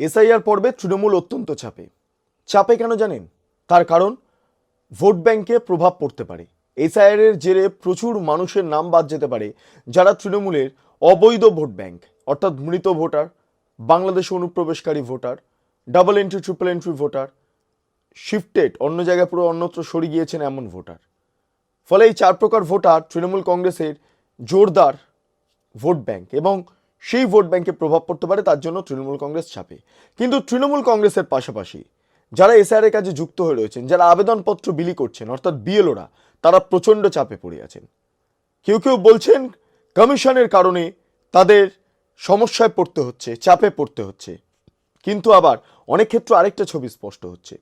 SIR পর্বে তৃণমূল অত্যন্ত চাপে। চাপে কেন জানেন? তার কারণ, ভোট ব্যাংকে প্রভাব পড়তে পারে। এসআইআর এর জেরে প্রচুর মানুষের নাম বাদ যেতে পারে যারা তৃণমূলের অবৈধ ভোট ব্যাংক, অর্থাৎ মৃত ভোটার, বাংলাদেশে অনুপ্রবেশকারী voter, double entry, triple entry voter, shifted, অন্য জায়গায় পুরো অন্যত্র সরে গিয়েছেন এমন ভোটার। ফলে এই চার প্রকার ভোটার তৃণমূল কংগ্রেসের জোরদার ভোট ব্যাংক এবং সেই ভোট ব্যাংকে প্রভাব পড়তে পারে তার জন্য তৃণমূল কংগ্রেস চাপে। কিন্তু তৃণমূল কংগ্রেসের পাশাপাশি যারা এসআর এর কাজে যুক্ত হয়ে রয়েছেন, যারা আবেদনপত্র বিলি করছেন, অর্থাৎ বিএলওরা, তারা প্রচণ্ড চাপে পড়ে আছেন। কেউ কেউ বলছেন কমিশনের কারণে তাদের সমস্যায় পড়তে হচ্ছে, চাপে পড়তে হচ্ছে। কিন্তু আবার অনেক ক্ষেত্রে আরেকটা ছবি স্পষ্ট হচ্ছে।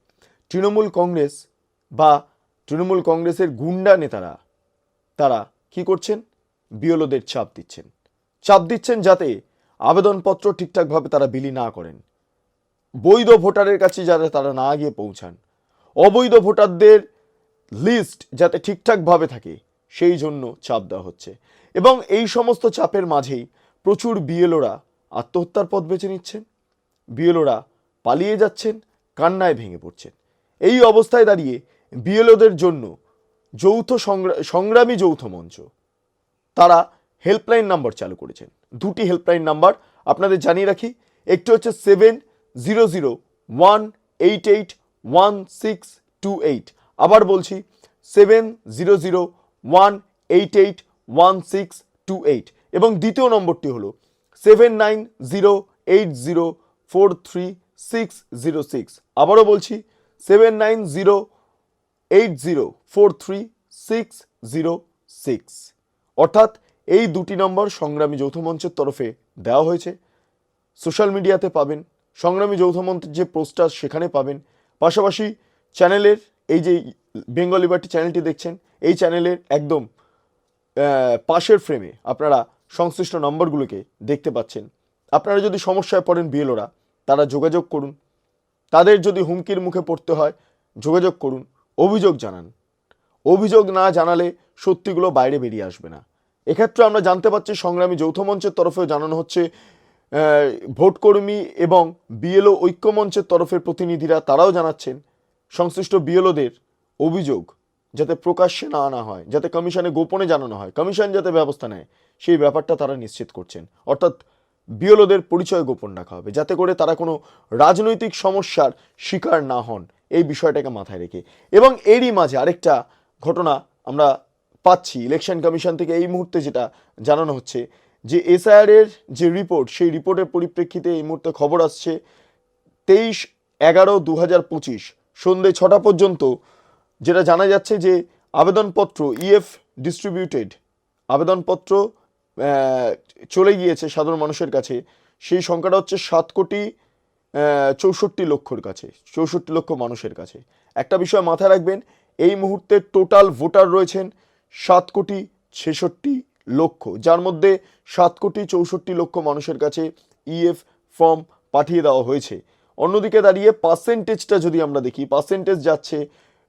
তৃণমূল কংগ্রেস বা তৃণমূল কংগ্রেসের গুন্ডা নেতারা, তারা কি করছেন? বিএলওদের চাপ দিচ্ছেন। চাপ দিচ্ছেন যাতে আবেদনপত্র ঠিকঠাকভাবে তারা বিলি না করেন। বৈধ ভোটারের কাছে যাতে তারা না গিয়ে পৌঁছান। অবৈধ ভোটারদের লিস্ট যাতে ঠিকঠাকভাবে থাকে, সেই জন্য চাপ দেওয়া হচ্ছে। এবং এই সমস্ত চাপের মাঝেই প্রচুর বিএলওরা আত্মহত্যার পথ বেছে নিচ্ছেন। বিএলওরা পালিয়ে যাচ্ছেন, কান্নায় ভেঙে পড়ছেন। এই অবস্থায় দাঁড়িয়ে বিএলওদের জন্য যৌথ সংগ্রা- সংগ্রামী যৌথ মঞ্চ, তারা হেল্পলাইন নাম্বার চালু করেছেন। দুটি হেল্পলাইন নাম্বার আপনাদের জানিয়ে রাখি। একটি হচ্ছে seven zero zero one eight eight one six two eight. আবার বলছি, seven zero zero one eight eight one six two eight. এবং দ্বিতীয় নম্বরটি হলো seven nine zero eight zero four three six zero six. আবারও বলছি, seven nine zero eight zero four three six zero six. অর্থাৎ এই দুটি নম্বর সংগ্রামী যৌথ মঞ্চের তরফে দেওয়া হয়েছে। সোশ্যাল মিডিয়াতে পাবেন। সংগ্রামী যৌথ মঞ্চের যে পোস্টার সেখানে পাবেন। পাশাপাশি চ্যানেলের এই যে বেঙ্গল লিবার্টি চ্যানেলটি দেখছেন, এই চ্যানেলের একদম পাশের ফ্রেমে আপনারা সংশ্লিষ্ট নম্বরগুলোকে দেখতে পাচ্ছেন। আপনারা যদি সমস্যায় পড়েন বিএলওরা, তারা যোগাযোগ করুন। তাদের যদি হুমকির মুখে পড়তে হয়, যোগাযোগ করুন। অভিযোগ জানান। অভিযোগ না জানালে সত্যিগুলো বাইরে বেরিয়ে আসবে না। এক্ষেত্রে আমরা জানতে পারছি সংগ্রামী যৌথ মঞ্চের তরফেও জানানো হচ্ছে ভোটকর্মী এবং বিএলও ঐক্যমঞ্চের তরফের প্রতিনিধিরা তারাও জানাচ্ছেন সংশ্লিষ্ট বিএলওদের অভিযোগ যাতে প্রকাশ্যে না আনা হয়, যাতে কমিশনে গোপনে জানানো হয়, কমিশন যাতে ব্যবস্থা নেয়, সেই ব্যাপারটা তারা নিশ্চিত করছেন। অর্থাৎ বিএলওদের পরিচয় গোপন রাখা হবে, যাতে করে তারা কোনো রাজনৈতিক সমস্যার শিকার না হন, এই বিষয়টাকে মাথায় রেখে। এবং এরই মাঝে আরেকটা ঘটনা আমরা পাচ্ছি ইলেকশন কমিশন থেকে এই মুহূর্তে যেটা জানানো হচ্ছে, যে এসআইআর এর যে রিপোর্ট সেই রিপোর্টের পরিপ্রেক্ষিতে এই মুহূর্তে খবর আসছে, তেইশ এগারো দু হাজার পঁচিশ সন্ধ্যে ছটা পর্যন্ত, যেটা জানা যাচ্ছে যে আবেদনপত্র ইএফ ডিস্ট্রিবিউটেড আবেদনপত্র চলে গিয়েছে সাধারণ মানুষের কাছে, সেই সংখ্যাটা হচ্ছে সাত কোটি চৌষট্টি লক্ষর কাছে, চৌষট্টি লক্ষ মানুষের কাছে। একটা বিষয় মাথায় রাখবেন, এই মুহূর্তে টোটাল ভোটার রয়েছেন সাত কোটি ছেষট্টি লক্ষ, যার মধ্যে সাত কোটি চৌষট্টি লক্ষ মানুষের কাছে ইএফ ফর্ম পাঠিয়ে দেওয়া হয়েছে। অন্যদিকে দাঁড়িয়ে পার্সেন্টেজটা যদি আমরা দেখি পার্সেন্টেজ যাচ্ছে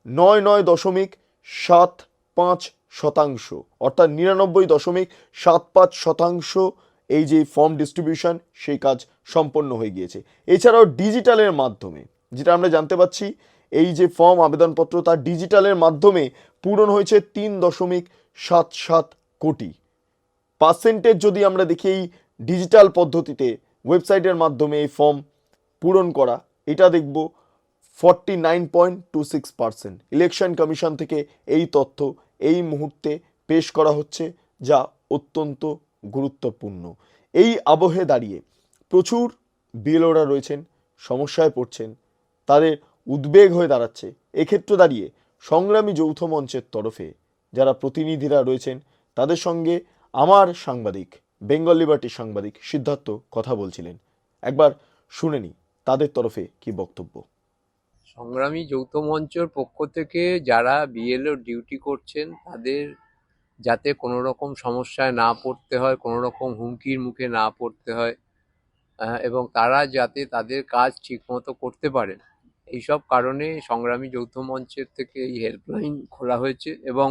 নয় নয় দশমিক সাত পাঁচ শতাংশ, অর্থাৎ নিরানব্বই দশমিক সাত পাঁচ শতাংশ এই যে ফর্ম ডিস্ট্রিবিউশন সেই কাজ সম্পন্ন হয়ে গিয়েছে। এছাড়াও ডিজিটালের মাধ্যমে, যেটা আমরা জানতে পাচ্ছি, এই যে ফর্ম আবেদনপত্র তার ডিজিটালের মাধ্যমে পূরণ হয়েছে তিন দশমিক সাত সাত কোটি। পার্সেন্টেজ যদি আমরা দেখি এই ডিজিটাল পদ্ধতিতে, ওয়েবসাইটের মাধ্যমে এই ফর্ম পূরণ করা, এটা দেখব forty nine point two six percent election commission থেকে এই তথ্য এই মুহূর্তে পেশ করা হচ্ছে, যা অত্যন্ত গুরুত্বপূর্ণ। এই আবহে দাঁড়িয়ে প্রচুর বিএলওরা রয়েছেন, সমস্যায় পড়ছেন, তাদের উদ্বেগ হয়ে দাঁড়াচ্ছে। এক্ষেত্রে দাঁড়িয়ে সংগ্রামী যৌথ মঞ্চের তরফে যারা প্রতিনিধিরা রয়েছেন, তাদের সঙ্গে আমার সাংবাদিক, বেঙ্গল লিবার্টি সাংবাদিক সিদ্ধার্থ কথা বলছিলেন। একবার শুনে নি তাদের তরফে কি বক্তব্য। সংগ্রামী যৌথ মঞ্চের পক্ষ থেকে যারা বিএলও ডিউটি করছেন, তাদের যাতে কোনো রকম সমস্যায় না পড়তে হয় কোনো রকম হুমকির মুখে না পড়তে হয় এবং তারা যাতে তাদের কাজ ঠিকমতো করতে পারেন। এইসব কারণে সংগ্রামী যৌথ মঞ্চের থেকে এই হেল্পলাইন খোলা হয়েছে এবং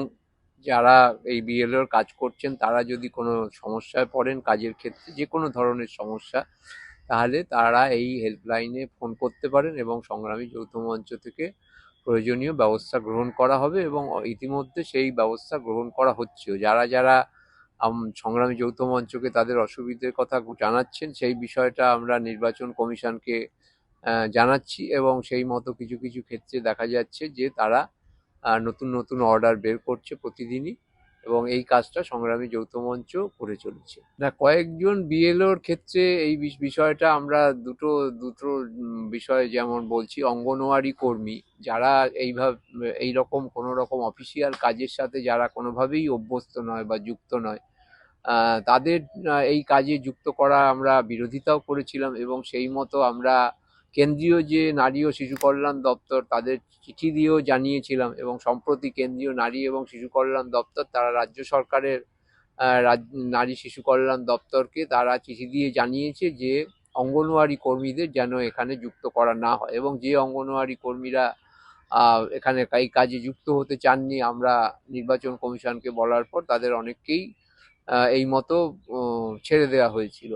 যারা এই বিএলওর কাজ করছেন, তারা যদি কোনো সমস্যায় পড়েন, কাজের ক্ষেত্রে যে কোনো ধরনের সমস্যা, তাহলে তারা এই হেল্পলাইনে ফোন করতে পারেন এবং সংগ্রামী যৌথ মঞ্চ থেকে প্রয়োজনীয় ব্যবস্থা গ্রহণ করা হবে এবং ইতিমধ্যে সেই ব্যবস্থা গ্রহণ করা হচ্ছেও। যারা যারা সংগ্রামী যৌথ মঞ্চকে তাদের অসুবিধের কথা জানাচ্ছেন, সেই বিষয়টা আমরা নির্বাচন কমিশনকে জানাচ্ছি এবং সেই মতো কিছু কিছু ক্ষেত্রে দেখা যাচ্ছে যে তারা নতুন নতুন অর্ডার বের করছে প্রতিদিনই এবং এই কাজটা সংগ্রামী যৌথ মঞ্চ করে চলেছে। না, কয়েকজন বিএলওর ক্ষেত্রে এই বিষ- বিষয়টা আমরা দুটো দুটো বিষয় যেমন বলছি, অঙ্গনওয়াড়ি কর্মী যারা এইভাবে এই রকম কোনো রকম অফিসিয়াল কাজের সাথে যারা কোনোভাবেই অভ্যস্ত নয় বা যুক্ত নয় তাদের এই কাজে যুক্ত করা আমরা বিরোধিতাও করেছিলাম এবং সেই মতো আমরা কেন্দ্রীয় যে নারী ও শিশু কল্যাণ দপ্তর, তাদের চিঠি দিয়েও জানিয়েছিলাম এবং সম্প্রতি কেন্দ্রীয় নারী এবং শিশু কল্যাণ দপ্তর, তারা রাজ্য সরকারের নারী শিশু কল্যাণ দপ্তরকে তারা চিঠি দিয়ে জানিয়েছে যে অঙ্গনওয়াড়ি কর্মীদের যেন এখানে যুক্ত করা না হয় এবং যে অঙ্গনওয়াড়ি কর্মীরা এখানে এই কাজে যুক্ত হতে চাননি, আমরা নির্বাচন কমিশনকে বলার পর তাদের অনেককেই এই মতো ছেড়ে দেওয়া হয়েছিল।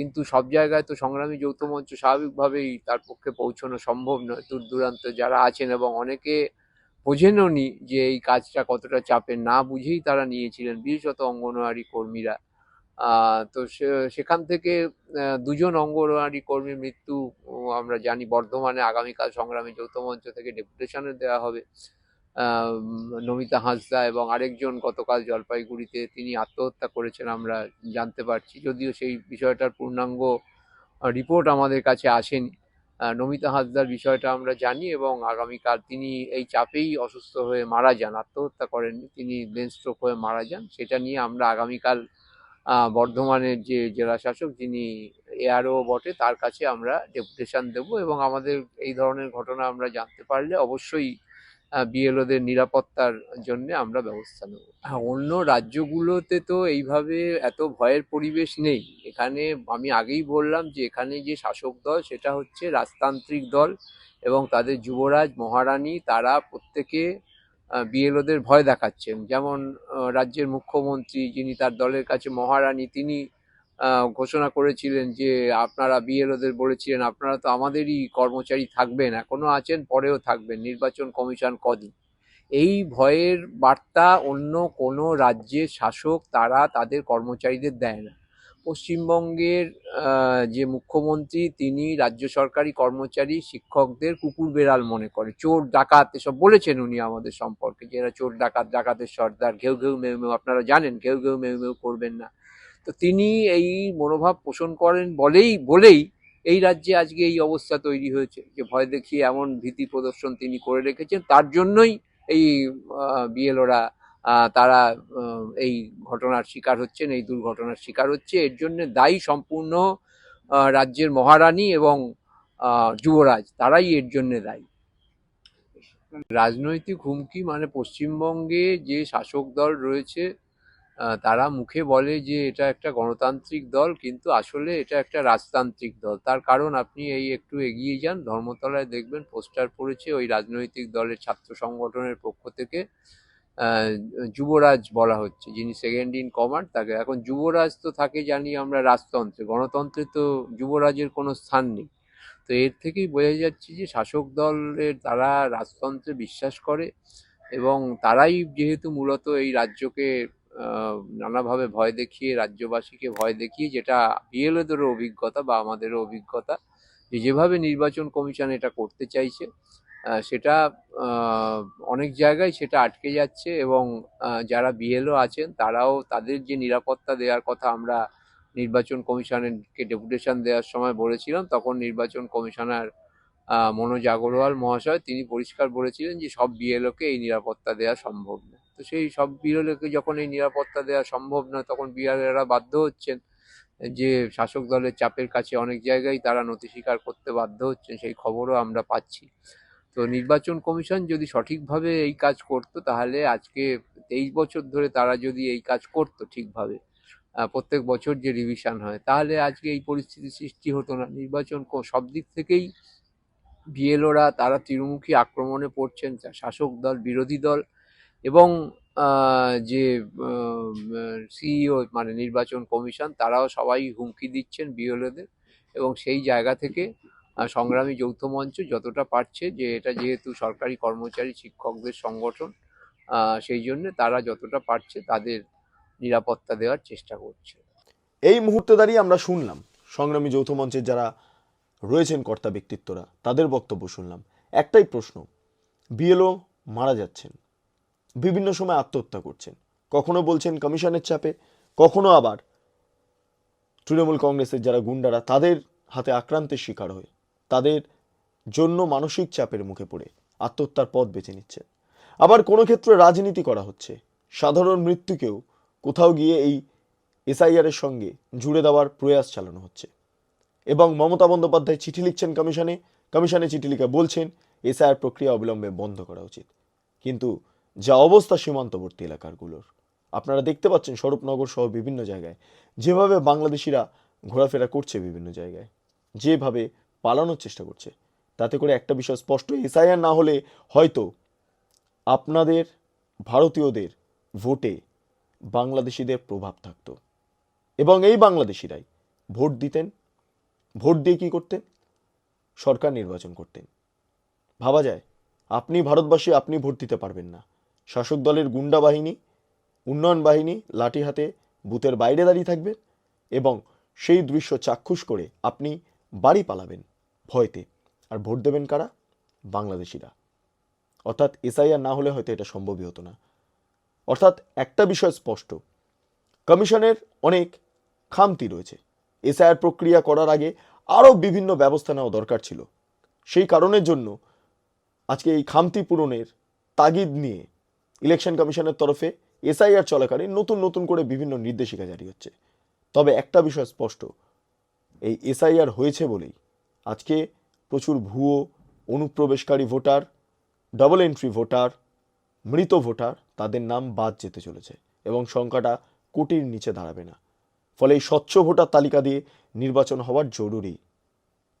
কিন্তু সব জায়গায় তো সংগ্রামী যৌথ মঞ্চ স্বাভাবিকভাবেই তার পক্ষে পৌঁছানো সম্ভব নয় দূর দূরান্ত যারা আছেন এবং অনেকে বোঝেনও নি যে এই কাজটা কতটা চাপের না বুঝেই তারা নিয়েছিলেন বিশেষত অঙ্গনওয়াড়ি কর্মীরা। তো সেখান থেকে দুজন অঙ্গনওয়াড়ি কর্মীর মৃত্যু, আমরা জানি বর্ধমানে আগামীকাল সংগ্রামী যৌথ মঞ্চ থেকে ডেপুটেশনে দেওয়া হবে। নমিতা হাঁসদা এবং আরেকজন গতকাল জলপাইগুড়িতে তিনি আত্মহত্যা করেছেন আমরা জানতে পারছি। যদিও সেই বিষয়টার পূর্ণাঙ্গ রিপোর্ট আমাদের কাছে আসেনি। নমিতা হাঁসদার বিষয়টা আমরা জানি এবং আগামীকাল তিনি এই চাপেই অসুস্থ হয়ে মারা যান, আত্মহত্যা করেননি। তিনি ব্রেন স্ট্রোক হয়ে মারা যান। সেটা নিয়ে আমরা আগামীকাল বর্ধমানের যে জেলা শাসক যিনি এআরও বটে, তার কাছে আমরা ডেপুটেশন দেব এবং আমাদের এই ধরনের ঘটনা আমরা জানতে পারলে অবশ্যই বিএলওদের নিরাপত্তার জন্য আমরা ব্যবস্থা নেব। হ্যাঁ অন্য রাজ্যগুলোতে তো এইভাবে এত ভয়ের পরিবেশ নেই। এখানে আমি আগেই বললাম যে, এখানে যে শাসক দল, সেটা হচ্ছে রাজতান্ত্রিক দল এবং তাদের যুবরাজ, মহারানী, তারা প্রত্যেকে বিএলওদের ভয় দেখাচ্ছেন। যেমন রাজ্যের মুখ্যমন্ত্রী যিনি তার দলের কাছে মহারানী, তিনি ঘোষণা করেছিলেন যে আপনারা বিএলওদের বলেছিলেন, আপনারা তো আমাদেরই কর্মচারী থাকবেন, এখনও আছেন, পরেও থাকবেন, নির্বাচন কমিশন কদিন। এই ভয়ের বার্তা অন্য কোনো রাজ্যের শাসক, তারা তাদের কর্মচারীদের দেয় না। পশ্চিমবঙ্গের যে মুখ্যমন্ত্রী, তিনি রাজ্য সরকারি কর্মচারী, শিক্ষকদের কুকুর বেড়াল মনে করে। চোর, ডাকাত, এসব বলেছেন উনি আমাদের সম্পর্কে যে এরা চোর, ডাকাত, ডাকাতের সর্দার, ঘেউ ঘেউ, মেউ মেউ, আপনারা জানেন, ঘেউ ঘেউ, মেউ মেউ করবেন না। তো তিনি এই মনোভাব পোষণ করেন বলেই বলেই এই রাজ্যে আজকে এই অবস্থা তৈরি হয়েছে যে ভয় দেখিয়ে এমন ভীতি প্রদর্শন তিনি করে রেখেছেন। তার জন্যই এই বিএলওরা তারা এই ঘটনার শিকার হচ্ছেন, এই দুর্ঘটনার শিকার হচ্ছে। এর জন্য দায়ী সম্পূর্ণ রাজ্যের মহারানী এবং যুবরাজ, তারাই এর জন্য দায়ী। রাজনৈতিক হুমকি মানে পশ্চিমবঙ্গে যে শাসক দল রয়েছে তারা মুখে বলে যে এটা একটা গণতান্ত্রিক দল, কিন্তু আসলে এটা একটা রাজতান্ত্রিক দল। তার কারণ আপনি এই একটু এগিয়ে যান, ধর্মতলায় দেখবেন পোস্টার পড়েছে ওই রাজনৈতিক দলের ছাত্র সংগঠনের পক্ষ থেকে যুবরাজ বলা হচ্ছে, যিনি সেকেন্ড ইন কমান্ড তাকে। এখন যুবরাজ তো থাকে জানি আমরা রাজতন্ত্রে, গণতন্ত্রে তো যুবরাজের কোনো স্থান নেই। তো এর থেকেই বোঝা যাচ্ছে যে শাসক দলের তারা রাজতন্ত্রে বিশ্বাস করে এবং তারাই যেহেতু মূলত এই রাজ্যকে নানাভাবে ভয় দেখিয়ে, রাজ্যবাসীকে ভয় দেখিয়ে, যেটা বিএলএদেরও অভিজ্ঞতা বা আমাদেরও অভিজ্ঞতা, যে যেভাবে নির্বাচন কমিশন এটা করতে চাইছে সেটা অনেক জায়গায় সেটা আটকে যাচ্ছে এবং যারা বিএলও আছেন, তারাও তাদের যে নিরাপত্তা দেওয়ার কথা আমরা নির্বাচন কমিশনকে ডেপুটেশন দেওয়ার সময় বলেছিলাম, তখন নির্বাচন কমিশনার মনোজ আগরওয়াল মহাশয়, তিনি পরিষ্কার বলেছিলেন যে সব বিএলওকে এই নিরাপত্তা দেওয়া সম্ভব না তো সেই সব বিএলওকে যখন এই নিরাপত্তা দেওয়া সম্ভব নয়, তখন বিএলওরা বাধ্য হচ্ছেন যে শাসক দলের চাপের কাছে অনেক জায়গায় তারা নথি স্বীকার করতে বাধ্য হচ্ছেন, সেই খবরও আমরা পাচ্ছি। তো নির্বাচন কমিশন যদি সঠিকভাবে এই কাজ করতো, তাহলে আজকে তেইশ বছর ধরে তারা যদি এই কাজ করতো ঠিকভাবে প্রত্যেক বছর যে রিভিশন হয়, তাহলে আজকে এই পরিস্থিতি সৃষ্টি হতো না। নির্বাচন সব দিক থেকেই বিএলওরা, তারা ত্রিমুখী আক্রমণে পড়ছেন, শাসক দল, বিরোধী দল এবং যে সিইও মানে নির্বাচন কমিশন, তারাও সবাই হুমকি দিচ্ছেন বিএলওদের এবং সেই জায়গা থেকে সংগ্রামী যৌথ মঞ্চ যতটা পারছে যে, এটা যেহেতু সরকারি কর্মচারী, শিক্ষকদের সংগঠন সেই জন্য তারা যতটা পারছে তাদের নিরাপত্তা দেওয়ার চেষ্টা করছে। এই মুহূর্তে দাঁড়িয়ে আমরা শুনলাম, সংগ্রামী যৌথ মঞ্চের যারা রয়েছেন কর্তা ব্যক্তিত্বরা, তাদের বক্তব্য শুনলাম। একটাই প্রশ্ন, বিএলও মারা যাচ্ছেন। বিভিন্ন সময় আত্মহত্যা করছেন। কখনো বলছেন কমিশনের চাপে, কখনো আবার তৃণমূল কংগ্রেসের যারা গুন্ডারা, তাদের হাতে আক্রান্তের শিকার হয়ে, তাদের জন্য মানসিক চাপের মুখে পড়ে আত্মহত্যার পথ বেছে নিচ্ছেন। আবার কোনো ক্ষেত্রে রাজনীতি করা হচ্ছে। সাধারণ মৃত্যুকেও কোথাও গিয়ে এই এসআইআরের সঙ্গে জুড়ে দেওয়ার প্রয়াস চালানো হচ্ছে। এবং মমতা বন্দ্যোপাধ্যায় চিঠি লিখছেন কমিশনে কমিশনে চিঠি লিখে বলছেন, এসআইআর প্রক্রিয়া অবিলম্বে বন্ধ করা উচিত। কিন্তু যা অবস্থা সীমান্তবর্তী এলাকারগুলোর আপনারা দেখতে পাচ্ছেন স্বরূপনগর সহ বিভিন্ন জায়গায়। যেভাবে বাংলাদেশিরা ঘোরাফেরা করছে বিভিন্ন জায়গায়। যেভাবে পালানোর চেষ্টা করছে। তাতে করে একটা বিষয় স্পষ্ট, এসআইআর না হলে হয়তো আপনাদের, ভারতীয়দের ভোটে বাংলাদেশিদের প্রভাব থাকত। এবং এই বাংলাদেশিরাই ভোট দিতেন। ভোট দিয়ে কী করতেন? সরকার নির্বাচন করতেন। ভাবা যায়, আপনি ভারতবাসী, আপনি ভোট দিতে পারবেন না। শাসক দলের গুন্ডা বাহিনী, উন্নয়ন বাহিনী লাঠি হাতে বুথের বাইরে দাঁড়িয়ে থাকবে এবং সেই দৃশ্য চাক্ষুষ করে আপনি বাড়ি পালাবেন ভয়তে। আর ভোট দেবেন কারা? বাংলাদেশিরা। অর্থাৎ এসআইআর না হলে হয়তো এটা সম্ভবই হতো না। অর্থাৎ একটা বিষয় স্পষ্ট, কমিশনের অনেক খামতি রয়েছে। এসআইআর প্রক্রিয়া করার আগে আরও বিভিন্ন ব্যবস্থা নেওয়া দরকার ছিল। সেই কারণের জন্য আজকে এই খামতি পূরণের তাগিদ নিয়ে ইলেকশন কমিশনের তরফে এসআইআর চলাকালীন নতুন নতুন করে বিভিন্ন নির্দেশিকা জারি হচ্ছে। তবে একটা বিষয় স্পষ্ট, এই এসআইআর হয়েছে বলেই আজকে প্রচুর ভুয়ো, অনুপ্রবেশকারী ভোটার ডবল এন্ট্রি ভোটার, মৃত ভোটার তাদের নাম বাদ যেতে চলেছে এবং সংখ্যাটা কোটির নিচে দাঁড়াবে না। ফলে এই স্বচ্ছ ভোটার তালিকা দিয়ে নির্বাচন হওয়ার জরুরি।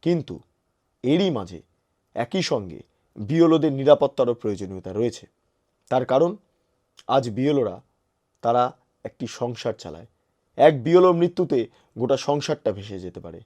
কিন্তু এরই মাঝে একই সঙ্গে বিওলোদের নিরাপত্তারও প্রয়োজনীয়তা রয়েছে। তার কারণ, আজ বিএলওরা তারা একটি সংসার চালায়। এক বিএলও মৃত্যুতে গোটা সংসারটা ভেসে যেতে পারে।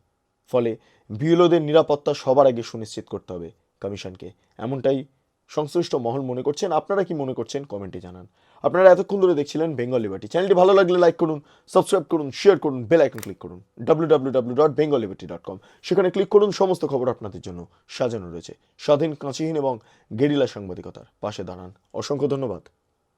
ফলে বিএলওদের নিরাপত্তা সবার আগে সুনিশ্চিত করতে হবে কমিশনকে। এমনটাই সংশ্লিষ্ট মহল মনে করছেন। আপনারা কি মনে করছেন? কমেন্টে জানান। আপনারা এতক্ষণ ধরে দেখছিলেন বেঙ্গল লিবার্টি চ্যানেলটি ভালো লাগলে লাইক করুন সাবস্ক্রাইব করুন শেয়ার করুন বেল আইকন ক্লিক করুন W W W dot Bengal liberty dot com সেখানে ক্লিক করুন, সমস্ত খবর আপনাদের জন্য সাজানো রয়েছে। স্বাধীন, কাঁচিহীন এবং গেরিলা সাংবাদিকতার পাশে দাঁড়ান। অসংখ্য ধন্যবাদ।